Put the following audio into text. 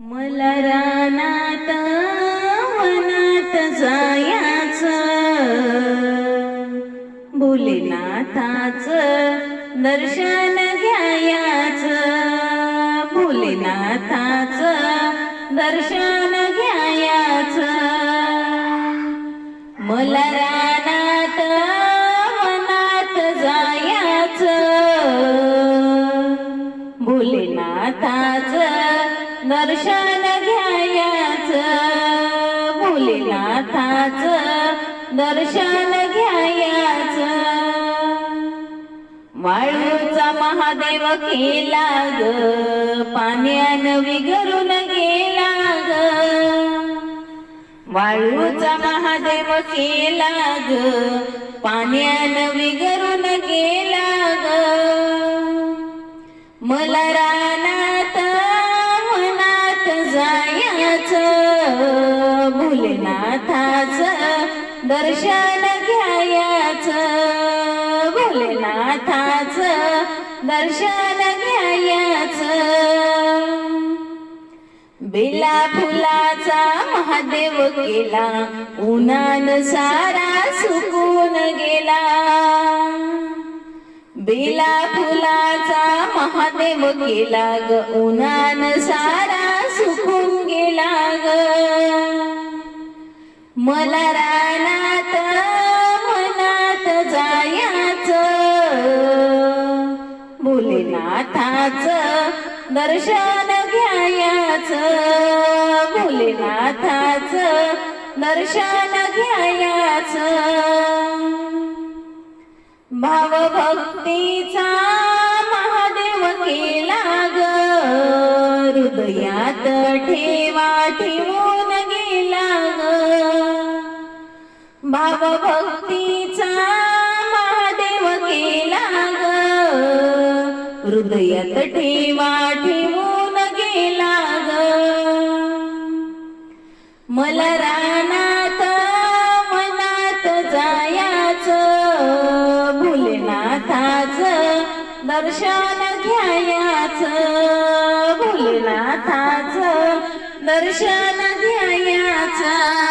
मला रानात वनात जायाच. भोलेनाथाच दर्शन घ्यायाच. भोलेनाथाच दर्शन घ्यायाच. मला दर्शन घ्यायाच भोलेनाथाच दर्शन घ्यायाच. वाळूचा महादेव केला ग पाण्यान विघरून गेला ग वाळूचा महादेव केला ग पाण्यान विघरून भोलेनाथाच दर्शन घ्यायाच. भोलेनाथाच दर्शन घ्यायाच. बेला फुलाचा महादेव केला उन्हान सारा सुकून गेला. बेला फुलाचा महादेव केला ग उन्हान सारा सुकून गेला ग. मला रानात मनात जायाच. भोलेनाथाच दर्शन घ्यायाच. भोलेनाथाच दर्शन घ्यायाच. भावभक्तीचा महादेव केला ग. हृदयात ठेवा ठेवू भावभक्तीचा महादेव केला ग. हृदयात ठेवा ठेवून गेला ग. मला रानात मनात जायाच भोलेनाथाच दर्शन घ्यायाच. भोलेनाथाच दर्शन घ्यायाच.